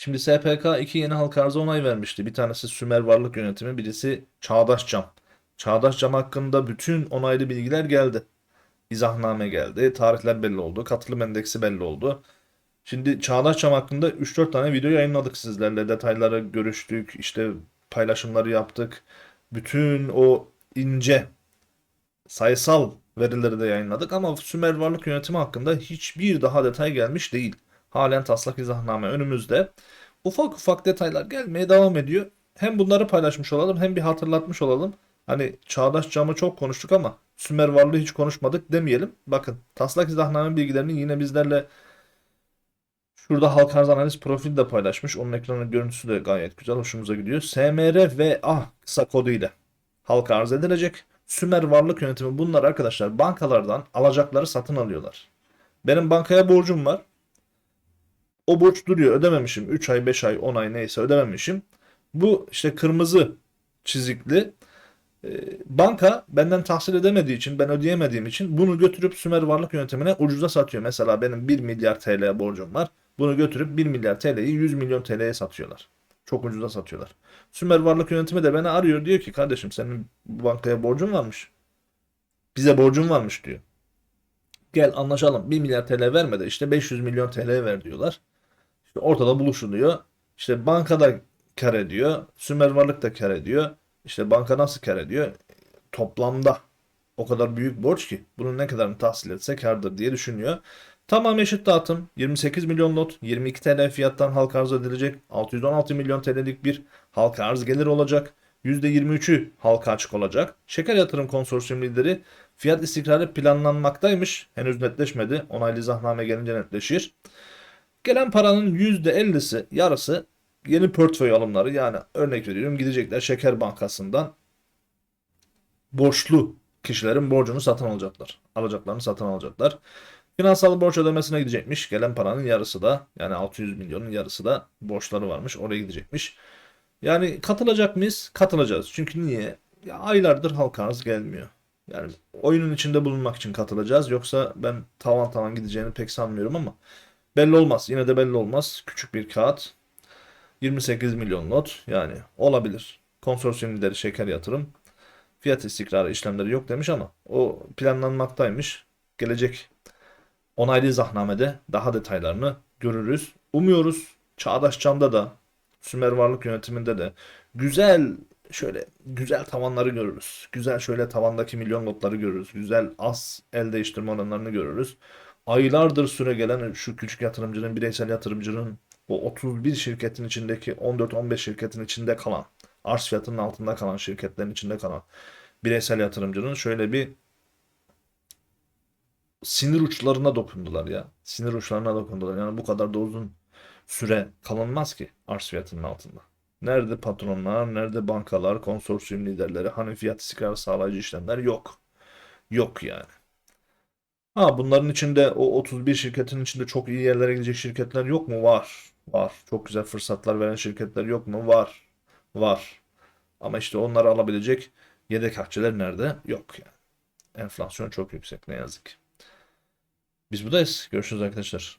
Şimdi SPK iki yeni halka arza onay vermişti. Bir tanesi Sümer Varlık Yönetimi, birisi Çağdaş Cam. Çağdaş Cam hakkında bütün onaylı bilgiler geldi. İzahname geldi, tarihler belli oldu, katılım endeksi belli oldu. Şimdi Çağdaş Cam hakkında 3-4 tane video yayınladık sizlerle. Detayları görüştük, işte paylaşımları yaptık. Bütün o ince sayısal verileri de yayınladık ama Sümer Varlık Yönetimi hakkında hiçbir daha detay gelmiş değil. Halen taslak izahname önümüzde. Ufak ufak detaylar gelmeye devam ediyor. Hem bunları paylaşmış olalım hem bir hatırlatmış olalım. Hani Çağdaş Cam'ı çok konuştuk ama Sümer Varlığı hiç konuşmadık demeyelim. Bakın taslak izahname bilgilerini yine bizlerle Şurada halk arz analiz profili de paylaşmış. Onun ekranı görüntüsü de gayet güzel. Hoşumuza gidiyor. SMR ve A kısa kodu ile halka arz edilecek. Sümer Varlık Yönetimi bunlar arkadaşlar bankalardan alacakları satın alıyorlar. Benim bankaya borcum var. O borç duruyor ödememişim. 3 ay 5 ay 10 ay neyse ödememişim. Bu işte kırmızı çizikli e, banka benden tahsil edemediği için ben ödeyemediğim için bunu götürüp Sümer Varlık Yönetimi'ne ucuza satıyor. Mesela benim 1 milyar TL borcum var. Bunu götürüp 1 milyar TL'yi 100 milyon TL'ye satıyorlar. Çok ucuza satıyorlar. Sümer Varlık Yönetimi de beni arıyor diyor ki kardeşim senin bankaya borcun varmış. Bize borcun varmış diyor. Gel anlaşalım 1 milyar TL verme de işte 500 milyon TL ver diyorlar. İşte ortada buluşuluyor. İşte bankada kar ediyor. Sümer Varlık da kar ediyor. İşte banka nasıl kar ediyor? Toplamda o kadar büyük borç ki bunun ne kadarını tahsil etse kardır diye düşünüyor. Tamam eşit dağıtım. 28 milyon lot, 22 TL fiyattan halka arz edilecek. 616 milyon TL'lik bir halka arz gelir olacak. %23'ü halka açık olacak. Şeker Yatırım Konsorsiyum lideri fiyat istikrarı planlanmaktaymış. Henüz netleşmedi. Onaylı izahname gelince netleşir. Gelen paranın %50'si, yarısı yeni portföy alımları yani örnek veriyorum gidecekler Şeker Bankası'ndan borçlu kişilerin borcunu satın alacaklar. Alacaklarını satın alacaklar. Finansal borç ödemesine gidecekmiş. Gelen paranın yarısı da yani 600 milyonun yarısı da borçları varmış. Oraya gidecekmiş. Yani katılacak mıyız? Katılacağız. Çünkü niye? Ya aylardır halka arz gelmiyor. Yani oyunun içinde bulunmak için katılacağız. Yoksa ben tavan tavan gideceğini pek sanmıyorum ama belli olmaz. Yine de belli olmaz. Küçük bir kağıt. 28 milyon lot yani olabilir. Konsorsiyum lideri şeker yatırım. Fiyat istikrarı işlemleri yok demiş ama o planlanmaktaymış. Gelecek onaylı izahnamede daha detaylarını görürüz. Umuyoruz Çağdaş Cam'da da Sümer Varlık Yönetimi'nde de güzel şöyle güzel tavanları görürüz. Güzel şöyle tavandaki milyon lotları görürüz. Güzel az el değiştirme oranlarını görürüz. Aylardır süre gelen şu küçük yatırımcının, bireysel yatırımcının o 31 şirketin içindeki 14-15 şirketin içinde kalan, arz fiyatının altında kalan şirketlerin içinde kalan bireysel yatırımcının şöyle bir sinir uçlarına dokundular ya. Sinir uçlarına dokundular. Yani bu kadar da uzun süre kalınmaz ki arz fiyatının altında. Nerede patronlar, nerede bankalar, konsorsiyum liderleri, hani fiyat istikrarı sağlayıcı işlemler yok. Yok yani. Ha bunların içinde o 31 şirketin içinde çok iyi yerlere gidecek şirketler yok mu? Var. Var. Çok güzel fırsatlar veren şirketler yok mu? Var. Var. Ama işte onları alabilecek yedek akçeler nerede? Yok yani. Enflasyon çok yüksek ne yazık. Biz buradayız. Görüşürüz arkadaşlar.